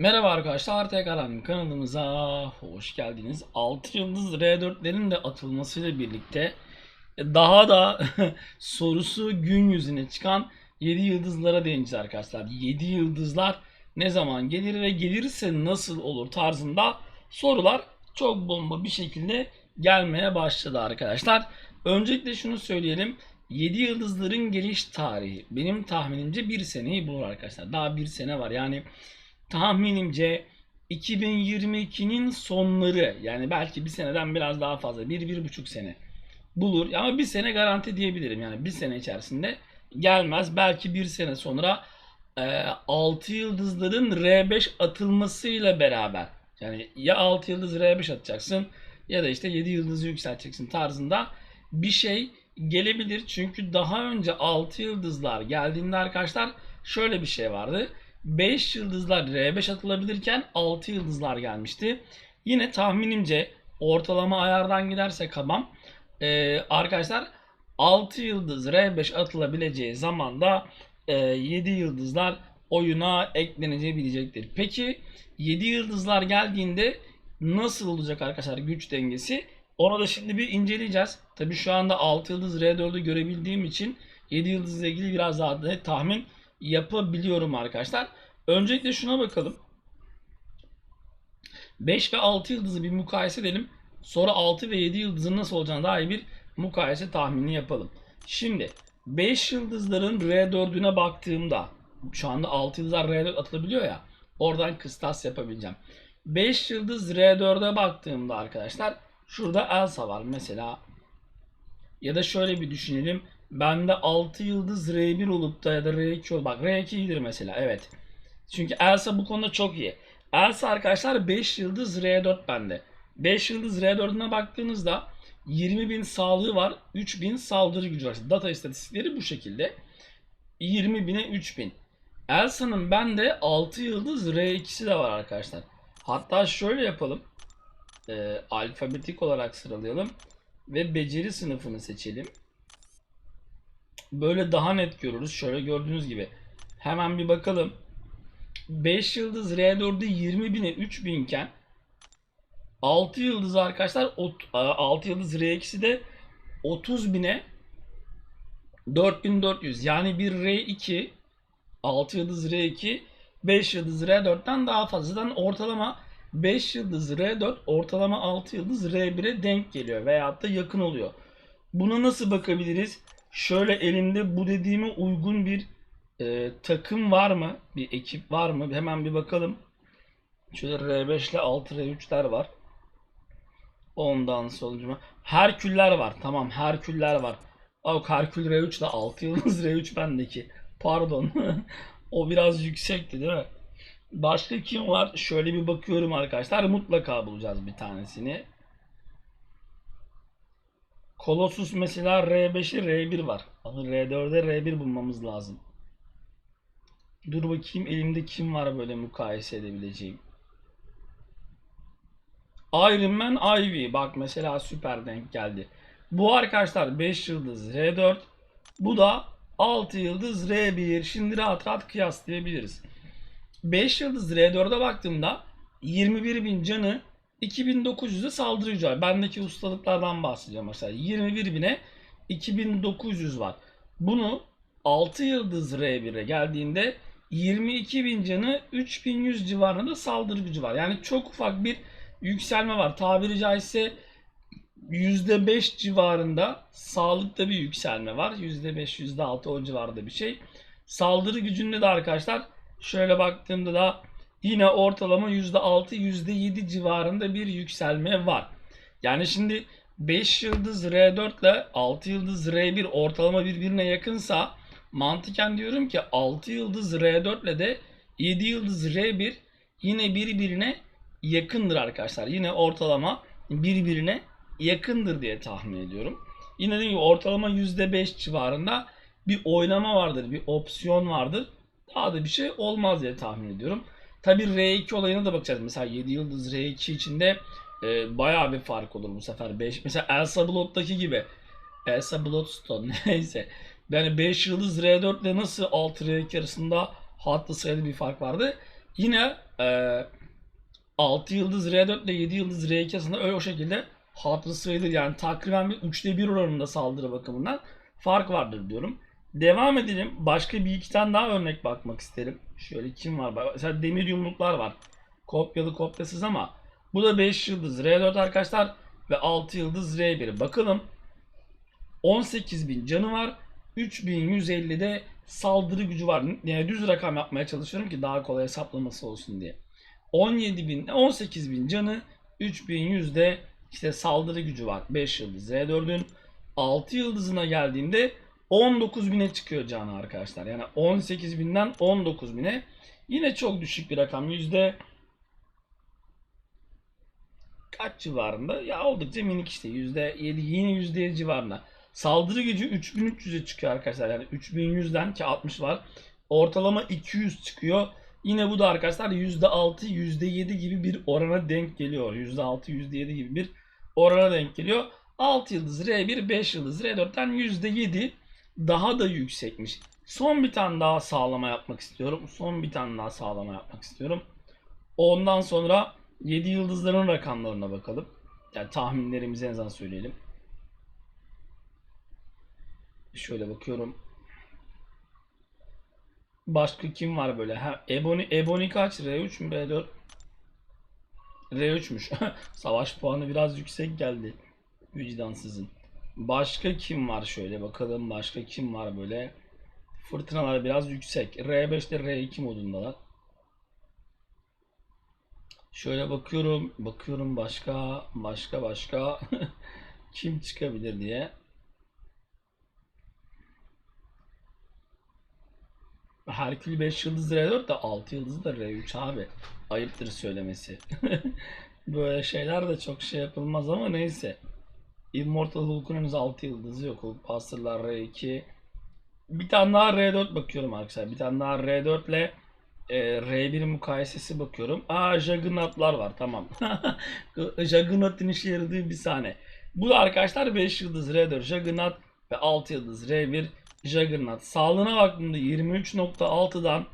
Merhaba arkadaşlar, tekrar kanalımıza hoş geldiniz. 6 yıldız R4'lerin de atılmasıyla birlikte daha da sorusu gün yüzüne çıkan 7 yıldızlara değineceğiz arkadaşlar. 7 yıldızlar ne zaman gelir ve gelirse nasıl olur tarzında sorular çok bomba bir şekilde gelmeye başladı arkadaşlar. Öncelikle şunu söyleyelim. 7 yıldızların geliş tarihi benim tahminimce bir seneyi bulur arkadaşlar. Daha bir sene var. Yani tahminimce 2022'nin sonları yani belki bir seneden biraz daha fazla bir bir buçuk sene bulur. Ama bir sene garanti diyebilirim. Yani bir sene içerisinde gelmez. Belki bir sene sonra e, 6 yıldızların R5 atılmasıyla beraber yani ya 6 yıldız R5 atacaksın ya da işte 7 yıldızı yükselteceksin tarzında bir şey gelebilir. Çünkü daha önce 6 yıldızlar geldiğinde arkadaşlar şöyle bir şey vardı 5 yıldızlar R5 atılabilirken 6 yıldızlar gelmişti. Yine tahminimce ortalama ayardan giderse kabam e, arkadaşlar 6 yıldız R5 atılabileceği zamanda e, 7 yıldızlar oyuna eklenebilecektir. Peki 7 yıldızlar geldiğinde nasıl olacak arkadaşlar güç dengesi? Onu da şimdi bir inceleyeceğiz. Tabi şu anda 6 yıldız R4'ü görebildiğim için 7 yıldızla ilgili biraz daha net tahmin yapabiliyorum arkadaşlar. Öncelikle şuna bakalım. 5 ve 6 yıldızı bir mukayese edelim. Sonra 6 ve 7 yıldızın nasıl olacağına dair bir mukayese tahmini yapalım. Şimdi 5 yıldızların R4'üne baktığımda şu anda 6 yıldızlar R4 atılabiliyor ya. Oradan kıstas yapabileceğim. 5 yıldız R4'e baktığımda arkadaşlar şurada Elsa var mesela. Ya da şöyle bir düşünelim. Bende 6 yıldız R1 olup da ya da R2 ol. Bak R2 iyidir mesela. Evet. Çünkü Elsa bu konuda çok iyi. Elsa arkadaşlar 5 yıldız R4 bende. 5 yıldız R4'üne baktığınızda 20.000 sağlığı var. 3.000 saldırı gücü var. Data istatistikleri bu şekilde. 20.000'e 3.000. Elsa'nın bende 6 yıldız R2'si de var arkadaşlar. Hatta şöyle yapalım. Ee, alfabetik olarak sıralayalım. Ve beceri sınıfını seçelim. Böyle daha net görürüz. Şöyle gördüğünüz gibi. Hemen bir bakalım. 5 yıldız R4'ü 20 bine 3000 iken 6 yıldız arkadaşlar 6 yıldız R2'si de 30 bine 4400 yani bir R2 6 yıldız R2 5 yıldız R4'ten daha fazladan ortalama 5 yıldız R4 ortalama 6 yıldız R1'e denk geliyor veyahut da yakın oluyor. Buna nasıl bakabiliriz? Şöyle elimde bu dediğime uygun bir e, takım var mı? Bir ekip var mı? Hemen bir bakalım. Şöyle R5 ile 6 R3'ler var. Ondan sonucuma. Herküller var. Tamam Herküller var. Abi Herkül R3 ile 6 yıldız R3 bendeki. Pardon. o biraz yüksekti değil mi? Başka kim var? Şöyle bir bakıyorum arkadaşlar. Mutlaka bulacağız bir tanesini. Colossus mesela R5'i R1 var. Ama R4'e R1 bulmamız lazım. Dur bakayım elimde kim var böyle mukayese edebileceğim. Iron Man Ivy. Bak mesela süper denk geldi. Bu arkadaşlar 5 yıldız R4. Bu da 6 yıldız R1. Şimdi rahat rahat kıyaslayabiliriz. 5 yıldız R4'e baktığımda 21.000 canı 2900'e saldırı var. Bendeki ustalıklardan bahsedeceğim mesela. 21.000'e 2900 var. Bunu 6 yıldız R1'e geldiğinde 22.000 canı 3100 civarında saldırı gücü var. Yani çok ufak bir yükselme var. Tabiri caizse %5 civarında sağlıkta bir yükselme var. %5, %6 o civarda bir şey. Saldırı gücünde de arkadaşlar şöyle baktığımda da yine ortalama %6, %7 civarında bir yükselme var. Yani şimdi 5 yıldız R4 ile 6 yıldız R1 ortalama birbirine yakınsa mantıken diyorum ki 6 yıldız R4 ile de 7 yıldız R1 yine birbirine yakındır arkadaşlar. Yine ortalama birbirine yakındır diye tahmin ediyorum. Yine de ortalama %5 civarında bir oynama vardır, bir opsiyon vardır. Daha da bir şey olmaz diye tahmin ediyorum. Tabi R2 olayına da bakacağız. Mesela 7 yıldız R2 içinde e, bayağı bir fark olur bu sefer. 5 mesela Elsa Blood'daki gibi. Elsa Bloodstone neyse. Yani 5 yıldız R4 ile nasıl 6 R2 arasında hatlı sayılı bir fark vardı. Yine e, 6 yıldız R4 ile 7 yıldız R2 arasında öyle o şekilde hatırı sayılır. Yani takriben bir 3'te 1 oranında saldırı bakımından fark vardır diyorum. Devam edelim. Başka bir iki tane daha örnek bakmak isterim. Şöyle kim var? Mesela demir yumruklar var. Kopyalı kopyasız ama bu da 5 yıldız R4 arkadaşlar ve 6 yıldız R1. Bakalım 18.000 canı var. 3150'de saldırı gücü var. Yani düz rakam yapmaya çalışıyorum ki daha kolay hesaplaması olsun diye. 17.000 18.000 canı 3100'de işte saldırı gücü var. 5 yıldız R4'ün 6 yıldızına geldiğinde 19.000'e çıkıyor canı arkadaşlar. Yani 18.000'den 19.000'e yine çok düşük bir rakam. Yüzde kaç civarında? Ya oldukça minik işte. Yüzde 7 yine yüzde 7 civarında. Saldırı gücü 3300'e çıkıyor arkadaşlar. Yani 3100'den ki 60 var. Ortalama 200 çıkıyor. Yine bu da arkadaşlar %6, %7 gibi bir orana denk geliyor. %6, %7 gibi bir orana denk geliyor. 6 yıldız R1, 5 yıldız R4'ten %7 daha da yüksekmiş. Son bir tane daha sağlama yapmak istiyorum. Son bir tane daha sağlama yapmak istiyorum. Ondan sonra 7 yıldızların rakamlarına bakalım. Yani tahminlerimizi en azından söyleyelim. Şöyle bakıyorum. Başka kim var böyle? Ha, Ebony, Ebony kaç? R3 mü B4? R3'müş. Savaş puanı biraz yüksek geldi. Vicdansızın. Başka kim var şöyle bakalım. Başka kim var böyle? Fırtınalar biraz yüksek. R5'te R2 modundalar. Şöyle bakıyorum. Bakıyorum başka. Başka başka. kim çıkabilir diye. Herkül 5 yıldız R4 de 6 yıldız da R3 abi. Ayıptır söylemesi. Böyle şeyler de çok şey yapılmaz ama neyse. Immortal Hulk'un henüz 6 yıldızı yok. Hulk Buster'lar R2. Bir tane daha R4 bakıyorum arkadaşlar. Bir tane daha R4 ile e, R1 mukayesesi bakıyorum. Aa Juggernaut'lar var tamam. Juggernaut'un işe yaradığı bir sahne. Bu da arkadaşlar 5 yıldız R4 Juggernaut ve 6 yıldız R1 Juggernaut. Sağlığına baktığımda 23.6'dan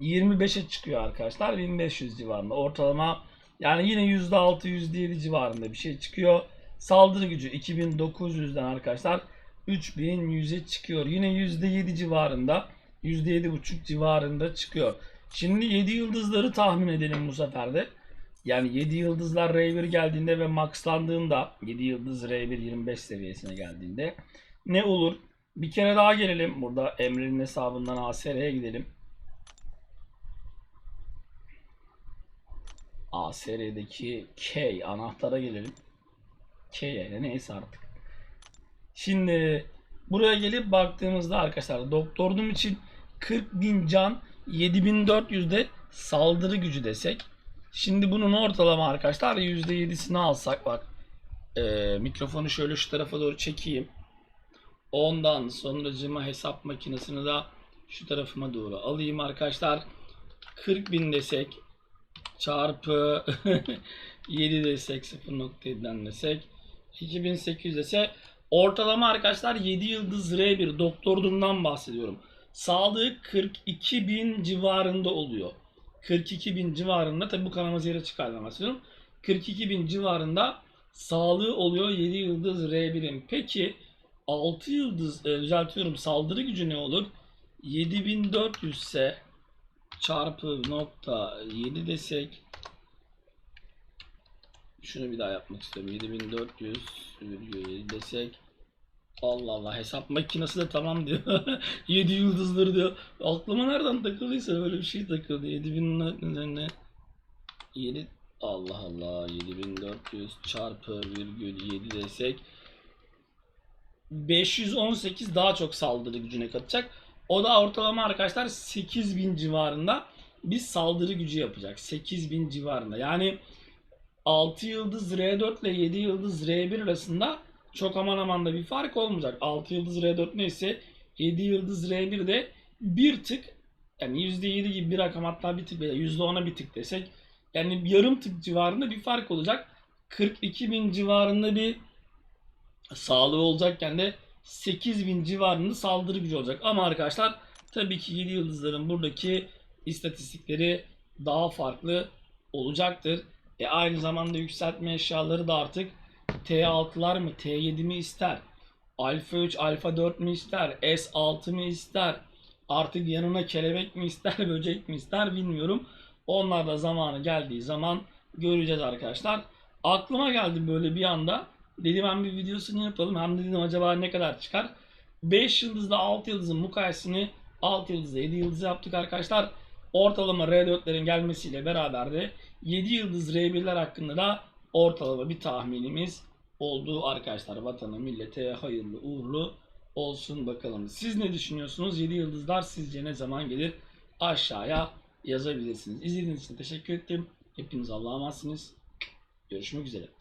25'e çıkıyor arkadaşlar. 1500 civarında. Ortalama yani yine %6 %7 civarında bir şey çıkıyor. Saldırı gücü 2900'den arkadaşlar 3100'e çıkıyor. Yine %7 civarında %7.5 civarında çıkıyor. Şimdi 7 yıldızları tahmin edelim bu sefer de. Yani 7 yıldızlar R1 geldiğinde ve maxlandığında 7 yıldız R1 25 seviyesine geldiğinde ne olur? Bir kere daha gelelim. Burada Emre'nin hesabından ASR'ye gidelim. ASR'deki K anahtara gelelim. K'ye neyse artık. Şimdi buraya gelip baktığımızda arkadaşlar doktordum için 40.000 can 7400'de saldırı gücü desek. Şimdi bunun ortalama arkadaşlar %7'sini alsak bak. Ee, mikrofonu şöyle şu tarafa doğru çekeyim. Ondan sonracıma hesap makinesini de şu tarafıma doğru alayım arkadaşlar. 40.000 desek çarpı 7 desek 0.7'den desek 2800 dese ortalama arkadaşlar 7 yıldız R1 doktordumdan bahsediyorum. Sağlığı 42.000 civarında oluyor. 42.000 civarında tabi bu kanama zehre çıkardan bahsediyorum. 42.000 civarında sağlığı oluyor 7 yıldız R1'in. Peki 6 yıldız e, düzeltiyorum saldırı gücü ne olur? 7400 ise çarpı nokta 7 desek şunu bir daha yapmak istiyorum 7400 virgül desek Allah Allah hesap makinesi de tamam diyor 7 yıldızları diyor aklıma nereden takıldıysa böyle bir şey takıldı 7000 üzerine 7 Allah Allah 7400 çarpı virgül 7 desek 518 daha çok saldırı gücüne katacak. O da ortalama arkadaşlar 8000 civarında bir saldırı gücü yapacak. 8000 civarında. Yani 6 yıldız R4 ile 7 yıldız R1 arasında çok aman aman da bir fark olmayacak. 6 yıldız R4 neyse 7 yıldız R1 de bir tık yani %7 gibi bir rakam hatta bir tık %10'a bir tık desek yani yarım tık civarında bir fark olacak. 42 bin civarında bir sağlığı olacakken de 8000 civarında saldırı gücü olacak. Ama arkadaşlar tabii ki 7 yıldızların buradaki istatistikleri daha farklı olacaktır. E aynı zamanda yükseltme eşyaları da artık T6'lar mı T7 mi ister? Alfa 3, Alfa 4 mi ister? S6 mi ister? Artık yanına kelebek mi ister, böcek mi ister bilmiyorum. Onlar da zamanı geldiği zaman göreceğiz arkadaşlar. Aklıma geldi böyle bir anda. Dedim hem bir videosunu yapalım hem de dedim acaba ne kadar çıkar. 5 yıldızla 6 yıldızın mukayesini 6 yıldızla 7 yıldız yaptık arkadaşlar. Ortalama R4'lerin gelmesiyle beraber de 7 yıldız R1'ler hakkında da ortalama bir tahminimiz oldu arkadaşlar. Vatana, millete hayırlı uğurlu olsun bakalım. Siz ne düşünüyorsunuz? 7 yıldızlar sizce ne zaman gelir? Aşağıya yazabilirsiniz. İzlediğiniz için teşekkür ettim. Hepiniz Allah'a emanetsiniz. Görüşmek üzere.